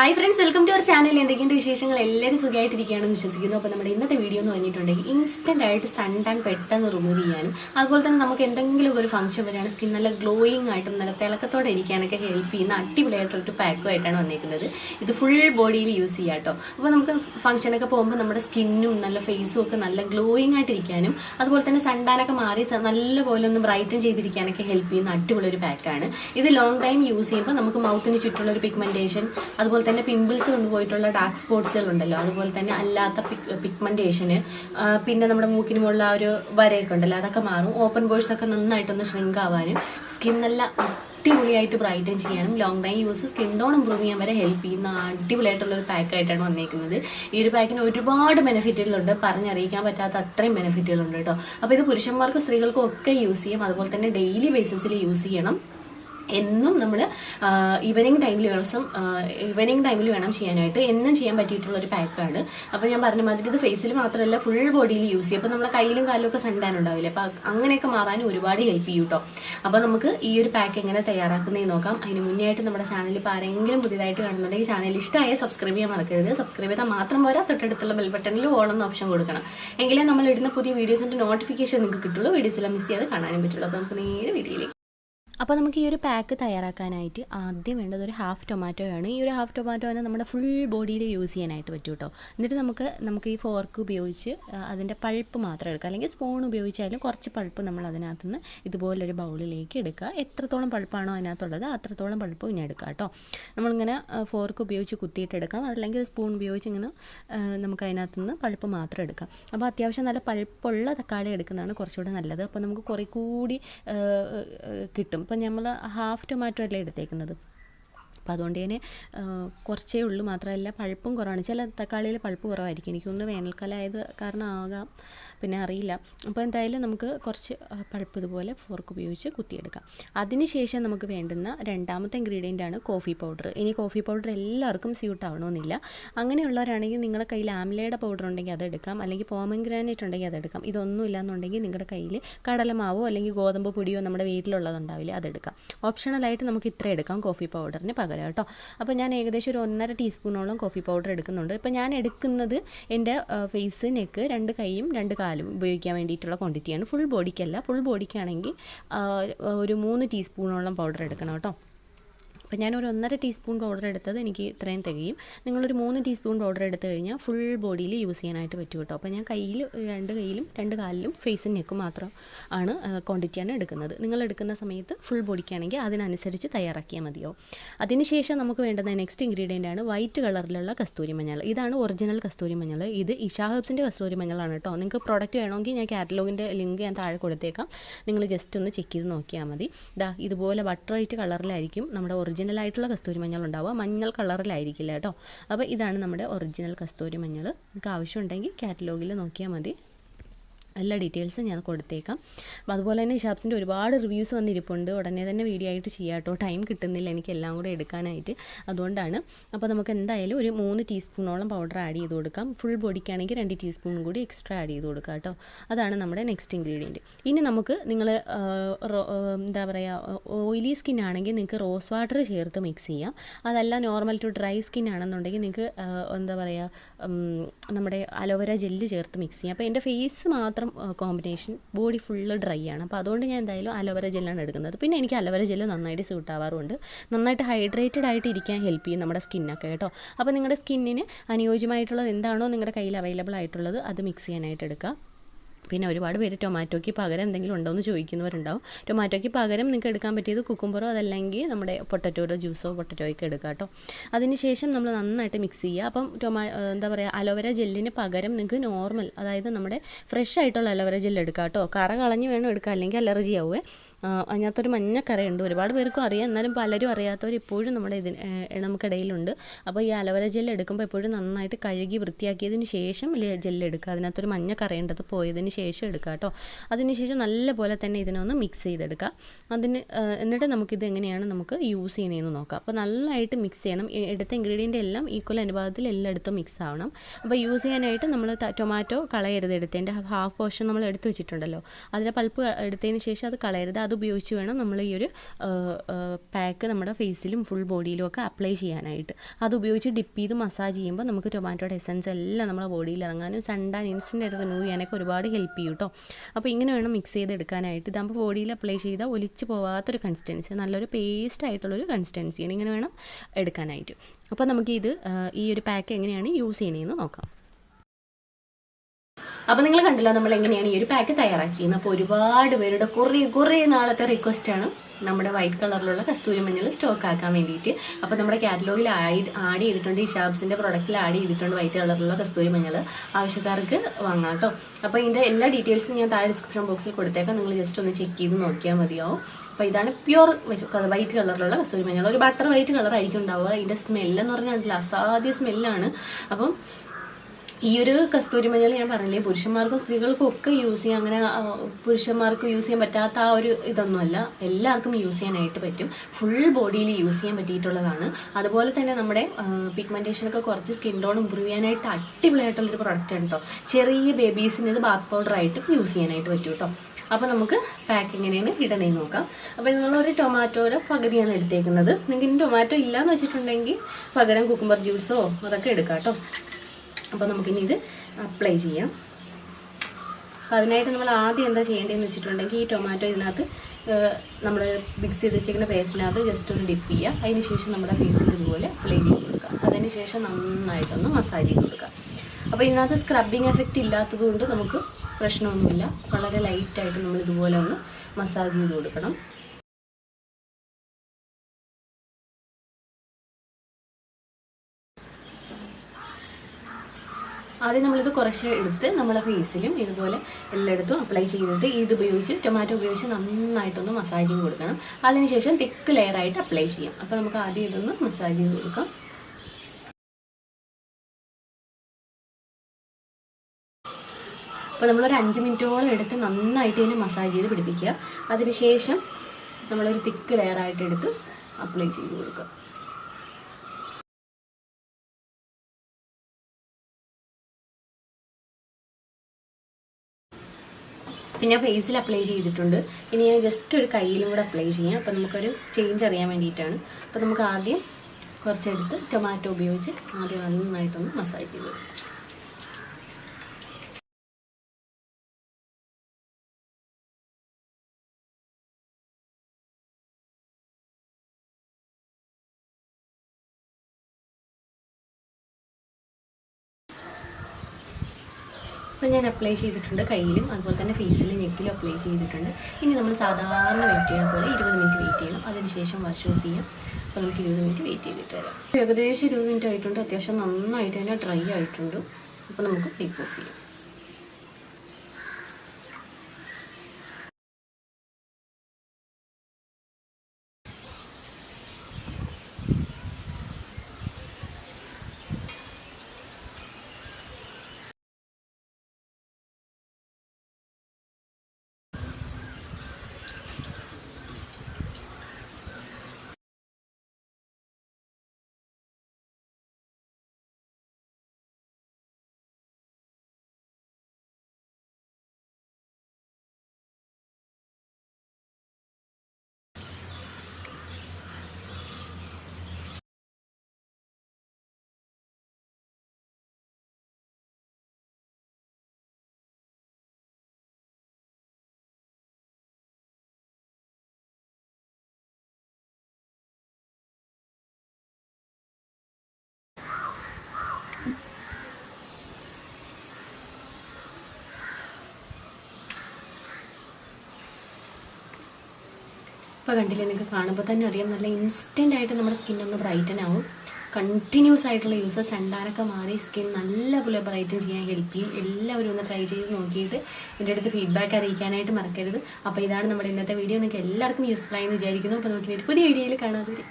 Hi friends welcome to our channel എന്തൊക്കെയുണ്ട് വിശേഷങ്ങൾ? എല്ലാവരും സുഖമായിട്ടിരിക്കുകയാണെന്ന് വിശ്വസിക്കുന്നു. അപ്പോൾ നമ്മുടെ ഇന്നത്തെ വീഡിയോ എന്ന് പറഞ്ഞിട്ടുണ്ടെങ്കിൽ ഇൻസ്റ്റന്റ് ആയിട്ട് സൺ ടാൻ പെട്ടെന്ന് റിമൂവ് ചെയ്യാനും അതുപോലെ തന്നെ നമുക്ക് എന്തെങ്കിലും ഒരു ഫംഗ്ഷൻ വരികയാണ് സ്കിൻ നല്ല ഗ്ലോയിങ് ആയിട്ടും നല്ല തിളക്കത്തോടെ ഇരിക്കാനൊക്കെ ഹെൽപ്പ് ചെയ്യുന്ന അടിപൊളിയായിട്ടൊരു പാക്കുമായിട്ടാണ് വന്നിരിക്കുന്നത് ഇത് ഫുൾ ബോഡിയിൽ യൂസ് ചെയ്യാം കേട്ടോ അപ്പോൾ നമുക്ക് ഫംഗ്ഷനൊക്കെ പോകുമ്പോൾ നമ്മുടെ സ്കിന്നും നല്ല ഫേസും ഒക്കെ നല്ല ഗ്ലോയിങ് ആയിട്ടിരിക്കാനും അതുപോലെ തന്നെ സൺ സൺടാനൊക്കെ മാറി നല്ലപോലെ ഒന്ന് ബ്രൈറ്റൻ ചെയ്തിരിക്കാനൊക്കെ ഹെൽപ്പ് ചെയ്യുന്ന അടിപൊളി ഒരു പാക്കാണ് ഇത് ലോങ് ടൈം യൂസ് ചെയ്യുമ്പോൾ നമുക്ക് മൗത്തിന് ചുറ്റുള്ള ഒരു പിഗ്മെന്റേഷൻ അതുപോലെ തന്നെ പിമ്പിൾസ് വന്നു പോയിട്ടുള്ള ഡാർക്ക് സ്പോട്ട്സുകൾ ഉണ്ടല്ലോ അതുപോലെ തന്നെ അല്ലാത്ത പിഗ്മെന്റേഷന് പിന്നെ നമ്മുടെ മൂക്കിന് മുകളിൽ ആ ഒരു വരയൊക്കെ ഉണ്ടല്ലോ അതൊക്കെ മാറും. ഓപ്പൺ ബോഴ്സ് ഒക്കെ നന്നായിട്ടൊന്ന് ഷ്രിങ്ക് ആവാനും സ്കിൻ നല്ല അടിപൊളിയായിട്ട് ബ്രൈറ്റൻ ചെയ്യാനും long time use skin tone improve ചെയ്യാൻ വരെ ഹെൽപ്പ് ചെയ്യുന്ന അടിപൊളിയായിട്ടുള്ള ഒരു പാക്കായിട്ടാണ് വന്നേക്കുന്നത്. ഈ ഒരു പാക്കിന് ഒരുപാട് ബെനിഫിറ്റുകളുണ്ട് പറഞ്ഞറിയിക്കാൻ പറ്റാത്ത അത്രയും ബെനിഫിറ്റുകളുണ്ട് കേട്ടോ. അപ്പോൾ ഇത് പുരുഷന്മാർക്കും സ്ത്രീകൾക്കും ഒക്കെ യൂസ് ചെയ്യാം. അതുപോലെ തന്നെ ഡെയിലി ബേസിസിൽ യൂസ് ചെയ്യണം. എന്നും നമ്മൾ ഈവനിങ് ടൈമിൽ വേണം ഈവനിങ് ടൈമിൽ വേണം ചെയ്യാനായിട്ട്. എന്നും ചെയ്യാൻ പറ്റിയിട്ടുള്ള ഒരു പാക്കാണ് അപ്പോൾ ഞാൻ പറഞ്ഞ മാതിരി ഇത് ഫേസിൽ മാത്രമല്ല ഫുൾ ബോഡിയിൽ യൂസ് ചെയ്യും. അപ്പോൾ നമ്മുടെ കയ്യിലും കാലിലും ഒക്കെ സണ്ടാൻ ഉണ്ടാവില്ല അപ്പോൾ അങ്ങനെയൊക്കെ മാറാനും ഒരുപാട് ഹെൽപ്പ് ചെയ്യും കേട്ടോ അപ്പോൾ നമുക്ക് ഈ ഒരു പാക്ക് എങ്ങനെ തയ്യാറാക്കുന്നതെന്ന് നോക്കാം. അതിന് മുന്നേ ആയിട്ട് നമ്മുടെ ചാനൽ ഇപ്പോൾ ആരെങ്കിലും പുതിയതായിട്ട് കാണുന്നുണ്ടെങ്കിൽ ചാനൽ ഇഷ്ടമായ സബ്സ്ക്രൈബ് ചെയ്യാൻ മറക്കരുത്. സബ്സ്ക്രൈബ് ചെയ്താൽ മാത്രം പോരാ തൊട്ടടുത്തുള്ള ബെൽ ബട്ടണിൽ ഓളെന്ന ഓപ്ഷൻ കൊടുക്കണം. എങ്കിലേ നമ്മൾ ഇടുന്ന പുതിയ വീഡിയോസിന്റെ നോട്ടിഫിക്കേഷൻ നിങ്ങൾക്ക് കിട്ടുള്ളൂ. എല്ലാം മിസ് ചെയ്യാതെ കാണാനും പറ്റുള്ളൂ. അപ്പോൾ നമുക്ക് നേരെ വീഡിയോയിലേക്ക് അപ്പോൾ നമുക്ക് ഈ ഒരു പാക്ക് തയ്യാറാക്കാനായിട്ട് ആദ്യം വേണ്ടത് ഒരു ഹാഫ് ടൊമാറ്റോയാണ് ഈ ഒരു ഹാഫ് ടൊമാറ്റോനെ നമ്മുടെ ഫുൾ ബോഡിയിൽ യൂസ് ചെയ്യാനായിട്ട് പറ്റും കേട്ടോ എന്നിട്ട് നമുക്ക് നമുക്ക് ഈ ഫോർക്ക് ഉപയോഗിച്ച് അതിന്റെ പൾപ്പ് മാത്രം എടുക്കുക അല്ലെങ്കിൽ സ്പൂൺ ഉപയോഗിച്ചാലും കുറച്ച് പൾപ്പ് നമ്മൾ അതിനകത്ത് നിന്ന് ഇതുപോലൊരു ബൗളിലേക്ക് എടുക്കുക. എത്രത്തോളം പൾപ്പാണോ അതിനകത്തുള്ളത് അത്രത്തോളം പൾപ്പ് ഇനി എടുക്കുക കേട്ടോ നമ്മളിങ്ങനെ ഫോർക്ക് ഉപയോഗിച്ച് കുത്തിയിട്ടെടുക്കാം അല്ലെങ്കിൽ സ്പൂൺ ഉപയോഗിച്ച് ഇങ്ങനെ നമുക്ക് അതിനകത്ത് നിന്ന് പൾപ്പ് മാത്രം എടുക്കാം. അപ്പോൾ അത്യാവശ്യം നല്ല പൾപ്പുള്ള തക്കാളി എടുക്കുന്നതാണ് കുറച്ചുകൂടെ നല്ലത്. അപ്പോൾ നമുക്ക് കുറേ കൂടി കിട്ടും. ഇപ്പം നമ്മൾ ഹാഫ് ടൊമാറ്റോ അല്ലേ എടുത്തേക്കുന്നത്? അപ്പോൾ അതുകൊണ്ട് തന്നെ കുറച്ചേ ഉള്ളൂ മാത്രമല്ല പഴുപ്പും കുറവാണ്. ചില തക്കാളിയിൽ പഴുപ്പ് കുറവായിരിക്കും. എനിക്കൊന്ന് വേനൽക്കാലം ആയത് കാരണം ആകാം പിന്നെ അറിയില്ല. അപ്പോൾ എന്തായാലും നമുക്ക് കുറച്ച് പഴുപ്പ് ഇതുപോലെ ഫോർക്ക് ഉപയോഗിച്ച് കുത്തിയെടുക്കാം. അതിനുശേഷം നമുക്ക് വേണ്ടുന്ന രണ്ടാമത്തെ ഇൻഗ്രീഡിയന്റ് ആണ് കോഫി പൗഡർ ഇനി കോഫി പൗഡർ എല്ലാവർക്കും സ്യൂട്ട് ആവണമെന്നില്ല. അങ്ങനെയുള്ളവരാണെങ്കിൽ നിങ്ങളുടെ കയ്യിൽ ആംലയുടെ പൗഡർ ഉണ്ടെങ്കിൽ അതെടുക്കാം അല്ലെങ്കിൽ പോമഗ്രാനൈറ്റ് ഉണ്ടെങ്കിൽ അതെടുക്കാം ഇതൊന്നും ഇല്ലാന്നുണ്ടെങ്കിൽ നിങ്ങളുടെ കയ്യിൽ കടലമാവോ അല്ലെങ്കിൽ ഗോതമ്പ് പൊടിയോ നമ്മുടെ വീട്ടിലുള്ളതുണ്ടാവില്ലേ അതെടുക്കാം ഓപ്ഷണലായിട്ട് നമുക്ക് ഇത്ര എടുക്കാം കോഫി പൗഡറിന് പകരം. കേട്ടോ. അപ്പോൾ ഞാൻ ഏകദേശം ഒരു ഒന്നര ടീസ്പൂണോളം കോഫി പൗഡർ എടുക്കുന്നുണ്ട്. ഇപ്പോൾ ഞാൻ എടുക്കുന്നത് എന്റെ ഫേസ് നെക്ക് രണ്ട് കൈയും രണ്ട് കാലും ഉപയോഗിക്കാൻ വേണ്ടിയിട്ടുള്ള ക്വാണ്ടിറ്റിയാണ് ഫുൾ ബോഡിക്കല്ല ഫുൾ ബോഡിക്കാണെങ്കിൽ ഒരു മൂന്ന് ടീസ്പൂണോളം പൗഡർ എടുക്കണം കേട്ടോ. അപ്പോൾ ഞാനൊരു ഒന്നര ടീസ്പൂൺ പൗഡർ എടുത്തത് എനിക്ക് ഇത്രയും തികയും. നിങ്ങളൊരു മൂന്ന് ടീസ്പൂൺ പൗഡർ എടുത്തു കഴിഞ്ഞാൽ ഫുൾ ബോഡിയിൽ യൂസ് ചെയ്യാനായിട്ട് പറ്റും കേട്ടോ. അപ്പോൾ ഞാൻ കയ്യിൽ രണ്ട് കയ്യിലും രണ്ട് കാലിലും ഫേസും നെക്കും മാത്രം ആണ് ക്വാണ്ടിറ്റിയാണ് എടുക്കുന്നത്. നിങ്ങൾ എടുക്കുന്ന സമയത്ത് ഫുൾ ബോഡിക്കാണെങ്കിൽ അതിനനുസരിച്ച് തയ്യാറാക്കിയാൽ മതിയോ? അതിനുശേഷം നമുക്ക് വേണ്ടുന്ന നെക്സ്റ്റ് ഇൻഗ്രീഡിയന്റ് ആണ് വൈറ്റ് കളറിലുള്ള കസ്തൂരി മഞ്ഞൾ. ഇതാണ് ഒറിജിനൽ കസ്തൂരി മഞ്ഞൾ. ഇത് ഇഷാ ഹെർബ്സിന്റെ കസ്തൂരി മഞ്ഞളാണ് കേട്ടോ. നിങ്ങൾക്ക് പ്രോഡക്റ്റ് വേണമെങ്കിൽ ഞാൻ കാറ്റലോഗിന്റെ ലിങ്ക് ഞാൻ താഴെ കൊടുത്തേക്കാം. നിങ്ങൾ ജസ്റ്റ് ഒന്ന് ചെക്ക് ചെയ്ത് നോക്കിയാൽ മതി. ദാ ഇതുപോലെ ബട്ടർ വൈറ്റ് കളറിലായിരിക്കും നമ്മുടെ ഒറിജിനൽ ആയിട്ടുള്ള കസ്തൂരി മഞ്ഞൾ ഉണ്ടാവുക. മഞ്ഞൾ കളറിലായിരിക്കില്ല കേട്ടോ. അപ്പോൾ ഇതാണ് നമ്മുടെ ഒറിജിനൽ കസ്തൂരി മഞ്ഞൾ. നിങ്ങൾക്ക് ആവശ്യമുണ്ടെങ്കിൽ കാറ്റലോഗിൽ നോക്കിയാൽ മതി. എല്ലാ ഡീറ്റെയിൽസും ഞാൻ കൊടുത്തേക്കാം. അപ്പോൾ അതുപോലെ തന്നെ ഷാപ്സിന്റെ ഒരുപാട് റിവ്യൂസ് വന്നിരിപ്പുണ്ട്. ഉടനെ തന്നെ വീഡിയോ ആയിട്ട് ചെയ്യാം കേട്ടോ. ടൈം കിട്ടുന്നില്ല. എനിക്ക് എല്ലാം കൂടെ എടുക്കാനായിട്ട്. അതുകൊണ്ടാണ്. അപ്പോൾ നമുക്ക് എന്തായാലും ഒരു മൂന്ന് ടീസ്പൂണോളം പൗഡർ ആഡ് ചെയ്ത് കൊടുക്കാം. ഫുൾ ബോഡിക്കാണെങ്കിൽ രണ്ട് ടീസ്പൂൺ കൂടി എക്സ്ട്രാ ആഡ് ചെയ്ത് കൊടുക്കാം കേട്ടോ. അതാണ് നമ്മുടെ നെക്സ്റ്റ് ഇൻഗ്രീഡിയന്റ്. ഇനി നമുക്ക് നിങ്ങൾ എന്താ പറയുക ഓയിലി സ്കിൻ ആണെങ്കിൽ നിങ്ങൾക്ക് റോസ് വാട്ടർ ചേർത്ത് മിക്സ് ചെയ്യാം. അതല്ല നോർമൽ ടു ഡ്രൈ സ്കിൻ ആണെന്നുണ്ടെങ്കിൽ നിങ്ങൾക്ക് എന്താ പറയുക നമ്മുടെ അലോവേര ജെല്ല് ചേർത്ത് മിക്സ് ചെയ്യാം. അപ്പോൾ എന്റെ ഫേസ് മാത്രം കോമ്പിനേഷൻ ബോഡി ഫുള്ള് ഡ്രൈ ആണ്. അപ്പോൾ അതുകൊണ്ട് ഞാൻ എന്തായാലും അലോവേര ജെല്ലാണ് എടുക്കുന്നത്. പിന്നെ എനിക്ക് അലോവേര ജെല്ല് നന്നായിട്ട് സ്യൂട്ട് ആവാറുണ്ട്. നന്നായിട്ട് ഹൈഡ്രേറ്റഡ് ആയിട്ട് ഇരിക്കാൻ ഹെൽപ്പ് ചെയ്യും നമ്മുടെ സ്കിന്നൊക്കെ കേട്ടോ. അപ്പോൾ നിങ്ങളുടെ സ്കിന്നിന് അനുയോജ്യമായിട്ടുള്ളത് എന്താണോ നിങ്ങളുടെ കയ്യിൽ അവൈലബിൾ ആയിട്ടുള്ളത് അത് മിക്സ് ചെയ്യാനായിട്ട് എടുക്കുക പിന്നെ ഒരുപാട് പേര് ടൊമാറ്റോയ്ക്ക് പകരം എന്തെങ്കിലും ഉണ്ടോ എന്ന് ചോദിക്കുന്നവരുണ്ടാവും. ടൊമാറ്റോയ്ക്ക് പകരം നിങ്ങൾക്ക് എടുക്കാൻ പറ്റിയത് കുക്കുംബറോ അതല്ലെങ്കിൽ നമ്മുടെ പൊട്ടറ്റോയുടെ ജ്യൂസോ പൊട്ടറ്റോയ്ക്ക് എടുക്കുക കേട്ടോ. അതിനുശേഷം നമ്മൾ നന്നായിട്ട് മിക്സ് ചെയ്യുക. അപ്പം ടൊമാ എന്താ പറയുക അലോവേര ജെല്ലിന് പകരം നിങ്ങൾക്ക് നോർമൽ അതായത് നമ്മുടെ ഫ്രഷ് ആയിട്ടുള്ള അലോവേര ജെല്ല് എടുക്കുക കേട്ടോ. കറ കളഞ്ഞ് വേണം എടുക്കുക അല്ലെങ്കിൽ അലർജി ആവുമേ അതിനകത്തൊരു മഞ്ഞ കറയുണ്ട്. ഒരുപാട് പേർക്കും അറിയാം. എന്നാലും പലരും അറിയാത്തവർ ഇപ്പോഴും നമ്മുടെ ഇതിന് നമുക്കിടയിലുണ്ട്. അപ്പോൾ ഈ അലോവേര ജെല്ല് എടുക്കുമ്പോൾ എപ്പോഴും നന്നായിട്ട് കഴുകി വൃത്തിയാക്കിയതിന് ശേഷം ജെല്ല് എടുക്കുക. അതിനകത്തൊരു മഞ്ഞ കറയേണ്ടത് പോയതിന് ശേഷം എടുക്കുക കേട്ടോ. അതിനുശേഷം നല്ല നല്ലപോലെ തന്നെ ഇതിനൊന്ന് മിക്സ് ചെയ്തെടുക്കുക അതിന് എന്നിട്ട് നമുക്കിത് എങ്ങനെയാണ് നമുക്ക് യൂസ് ചെയ്യണമെന്ന് നോക്കാം. അപ്പോൾ നല്ലതായിട്ട് മിക്സ് ചെയ്യണം. എടുത്ത ഇൻഗ്രീഡിയന്റ് എല്ലാം ഈക്വൽ അനുപാതത്തിൽ എല്ലായിടത്തും മിക്സ് ആവണം. അപ്പോൾ യൂസ് ചെയ്യാനായിട്ട് നമ്മൾ ടൊമാറ്റോ കളയരുത്. എടുത്തതിന്റെ ഹാഫ് പോർഷൻ നമ്മൾ എടുത്തു വെച്ചിട്ടുണ്ടല്ലോ. അതിന്റെ പൾപ്പ് എടുത്തതിന് ശേഷം അത് കളയരുത്. അത് ഉപയോഗിച്ച് വേണം നമ്മൾ ഈ ഒരു പാക്ക് നമ്മുടെ ഫേസിലും ഫുൾ ബോഡിയിലും ഒക്കെ അപ്ലൈ ചെയ്യാനായിട്ട്. അത് ഉപയോഗിച്ച് ഡിപ്പ് ചെയ്ത് മസാജ് ചെയ്യുമ്പോൾ നമുക്ക് ടൊമാറ്റോയുടെ എസൻസ് എല്ലാം നമ്മുടെ ബോഡിയിൽ ഇറങ്ങാനും സൺഡാൻ ഇൻസ്റ്റന്റ് ആയിട്ട് റിമൂവ് ചെയ്യാനൊക്കെ ഒരുപാട് ചെയ്യും കേട്ടോ അപ്പോൾ ഇങ്ങനെ വേണം മിക്സ് ചെയ്തെടുക്കാനായിട്ട്. ഇതാകുമ്പോൾ ബോഡിയിൽ അപ്ലൈ ചെയ്താൽ ഒലിച്ച് പോവാത്തൊരു കൺസിസ്റ്റൻസി നല്ലൊരു പേസ്റ്റ് ആയിട്ടുള്ളൊരു കൺസിസ്റ്റൻസിയാണ് ഇങ്ങനെ വേണം എടുക്കാനായിട്ട്. അപ്പോൾ നമുക്ക് ഇത് ഈ ഒരു പാക്ക് എങ്ങനെയാണ് യൂസ് ചെയ്യണതെന്ന് നോക്കാം. അപ്പോൾ നിങ്ങൾ കണ്ടല്ലോ നമ്മൾ എങ്ങനെയാണ് ഈ ഒരു പാക്ക് തയ്യാറാക്കിയത്. അപ്പോൾ ഒരുപാട് പേരുടെ കുറേ കുറേ നാളത്തെ റിക്വസ്റ്റാണ് നമ്മുടെ വൈറ്റ് കളറിലുള്ള കസ്തൂരി മഞ്ഞൾ സ്റ്റോക്ക് ആക്കാൻ വേണ്ടിയിട്ട്. അപ്പോൾ നമ്മുടെ കാറ്റലോഗിൽ ആഡ് ചെയ്തിട്ടുണ്ട്. ഈ ഷാബ്സിന്റെ പ്രൊഡക്റ്റിൽ ആഡ് ചെയ്തിട്ടുണ്ട് വൈറ്റ് കളറിലുള്ള കസ്തൂരി മഞ്ഞൾ. ആവശ്യക്കാർക്ക് വാങ്ങാം കേട്ടോ അപ്പോൾ ഇതിന്റെ എല്ലാ ഡീറ്റെയിൽസും ഞാൻ താഴെ ഡിസ്ക്രിപ്ഷൻ ബോക്സിൽ കൊടുത്തേക്കാം. നിങ്ങൾ ജസ്റ്റ് ഒന്ന് ചെക്ക് ചെയ്ത് നോക്കിയാൽ മതിയാവും. അപ്പോൾ ഇതാണ് പ്യുർ വൈറ്റ് കളറിലുള്ള കസ്തൂരി മഞ്ഞൾ. ഒരു ബട്ടർ വൈറ്റ് കളർ ആയിരിക്കും ഉണ്ടാവുക. ഇതിന്റെ സ്മെല്ലെന്ന് പറഞ്ഞാൽ അസാധ്യ സ്മെല്ലാണ് അപ്പം ഈ ഒരു കസ്തൂരി മഞ്ഞൾ ഞാൻ പറഞ്ഞില്ലേ പുരുഷന്മാർക്കും സ്ത്രീകൾക്കും ഒക്കെ യൂസ് ചെയ്യാം അങ്ങനെ പുരുഷന്മാർക്ക് യൂസ് ചെയ്യാൻ പറ്റാത്ത ആ ഒരു ഇതൊന്നുമല്ല. എല്ലാവർക്കും യൂസ് ചെയ്യാനായിട്ട് പറ്റും. ഫുൾ ബോഡിയിൽ യൂസ് ചെയ്യാൻ പറ്റിയിട്ടുള്ളതാണ്. അതുപോലെ തന്നെ നമ്മുടെ പിഗ്മെന്റേഷനൊക്കെ കുറച്ച് സ്കിൻ ടോൺ ഇമ്പ്രൂവ് ചെയ്യാനായിട്ട് അടിപൊളിയായിട്ടുള്ളൊരു പ്രൊഡക്റ്റ് ആണ് കേട്ടോ ചെറിയ ബേബീസിന് ഇത് ബാത്ത് പൗഡറായിട്ട് യൂസ് ചെയ്യാനായിട്ട് പറ്റും കേട്ടോ അപ്പോൾ നമുക്ക് പാക്ക് എങ്ങനെയാണ് ഇടണേന്ന് നോക്കാം. അപ്പോൾ നിങ്ങളൊരു ടൊമാറ്റോയുടെ പകുതിയാണ് എടുത്തേക്കുന്നത്. നിങ്ങൾക്ക് ഇനി ടൊമാറ്റോ ഇല്ലയെന്ന് വെച്ചിട്ടുണ്ടെങ്കിൽ പകരം കുക്കുംബർ ജ്യൂസോ അതൊക്കെ എടുക്കാം കേട്ടോ അപ്പോൾ നമുക്കിനി ഇത് അപ്ലൈ ചെയ്യാം. അപ്പോൾ അതിനായിട്ട് നമ്മൾ ആദ്യം എന്താ ചെയ്യേണ്ടതെന്ന് വെച്ചിട്ടുണ്ടെങ്കിൽ ഈ ടൊമാറ്റോ ഇതിനകത്ത് നമ്മൾ മിക്സ് ചെയ്ത് വെച്ചിരിക്കുന്ന പേസ്റ്റിനകത്ത് ജസ്റ്റ് ഒന്ന് ഡിപ്പ് ചെയ്യുക അതിന് ശേഷം നമ്മുടെ ഫേസിൽ ഇതുപോലെ അപ്ലൈ ചെയ്ത് കൊടുക്കുക അതിന് ശേഷം നന്നായിട്ടൊന്ന് മസാജ് ചെയ്ത് കൊടുക്കുക അപ്പോൾ ഇതിനകത്ത് സ്ക്രബിങ് എഫക്റ്റ് ഇല്ലാത്തതുകൊണ്ട് നമുക്ക് പ്രശ്നമൊന്നുമില്ല. വളരെ ലൈറ്റായിട്ട് നമ്മൾ ഇതുപോലെ ഒന്ന് മസാജ് ചെയ്ത് കൊടുക്കണം. ആദ്യം നമ്മളിത് കുറച്ച് എടുത്ത് നമ്മളെ ഫേസിലും ഇതുപോലെ എല്ലായിടത്തും അപ്ലൈ ചെയ്തിട്ട് ഇത് ഉപയോഗിച്ച് ടൊമാറ്റോ ഉപയോഗിച്ച് നന്നായിട്ടൊന്ന് മസാജിങ് കൊടുക്കണം. അതിനുശേഷം തിക്ക് ലെയറായിട്ട് അപ്ലൈ ചെയ്യാം. അപ്പോൾ നമുക്ക് ആദ്യം ഇതൊന്ന് മസാജ് ചെയ്ത് കൊടുക്കാം. അപ്പോൾ നമ്മളൊരു അഞ്ച് മിനിറ്റോളം എടുത്ത് നന്നായിട്ട് ഇതിനെ മസാജ് ചെയ്ത് പിടിപ്പിക്കുക. അതിനുശേഷം നമ്മളൊരു തിക്ക് ലെയറായിട്ട് എടുത്ത് അപ്ലൈ ചെയ്ത് കൊടുക്കുക. പിന്നെ ഞാൻ ഫേസിൽ അപ്ലൈ ചെയ്തിട്ടുണ്ട്. ഇനി ഞാൻ ജസ്റ്റ് ഒരു കയ്യിലും കൂടെ അപ്ലൈ ചെയ്യാം. അപ്പോൾ നമുക്കൊരു ചേഞ്ച് അറിയാൻ വേണ്ടിയിട്ടാണ്. അപ്പോൾ നമുക്ക് ആദ്യം കുറച്ചെടുത്ത് ടൊമാറ്റോ ഉപയോഗിച്ച് ആദ്യം നന്നായിട്ടൊന്ന് മസാജ് ചെയ്ത് കൊടുക്കാം. അപ്പോൾ ഞാൻ അപ്ലൈ ചെയ്തിട്ടുണ്ട് കയ്യിലും അതുപോലെ തന്നെ ഫേസിലും നെക്കിലും അപ്ലൈ ചെയ്തിട്ടുണ്ട്. ഇനി നമ്മൾ സാധാരണ വെയിറ്റ് ചെയ്യുന്ന പോലെ ഇരുപത് മിനിറ്റ് വെയിറ്റ് ചെയ്യണം. അതിനുശേഷം വാഷ് ഓഫ് ചെയ്യാം. അപ്പോൾ നമുക്ക് ഇരുപത് മിനിറ്റ് വെയിറ്റ് ചെയ്തിട്ട് വരാം. ഏകദേശം ഇരുപത് മിനിറ്റ് ആയിട്ടുണ്ട്. അത്യാവശ്യം നന്നായിട്ട് തന്നെ ഡ്രൈ ആയിട്ടുണ്ട്. അപ്പോൾ നമുക്ക് ടേക്ക് ഓഫ് ചെയ്യാം. ഇപ്പോൾ കണ്ടില്ലേ നിങ്ങൾക്ക് കാണുമ്പോൾ തന്നെ അറിയാം നല്ല ഇൻസ്റ്റന്റ് ആയിട്ട് നമ്മുടെ സ്കിൻ ഒന്ന് ബ്രൈറ്റൻ ആവും. കണ്ടിന്യൂസ് ആയിട്ടുള്ള യൂസ് സണ്ടാനൊക്കെ മാറി സ്കിൻ നല്ലപോലെ ബ്രൈറ്റൻ ചെയ്യാൻ ഹെൽപ്പ് ചെയ്യും. എല്ലാവരും ഒന്ന് ട്രൈ ചെയ്ത് നോക്കിയിട്ട് എന്റെ അടുത്ത് ഫീഡ്ബാക്ക് അറിയിക്കാനായിട്ട് മറക്കരുത്. അപ്പോൾ ഇതാണ് നമ്മുടെ ഇന്നത്തെ വീഡിയോ നിങ്ങൾക്ക് എല്ലാവർക്കും യൂസ്ഫുൾ ആയെന്ന് വിചാരിക്കുന്നു. അപ്പോൾ നമുക്ക് പുതിയ വീഡിയോയിൽ കാണാതെ ബൈ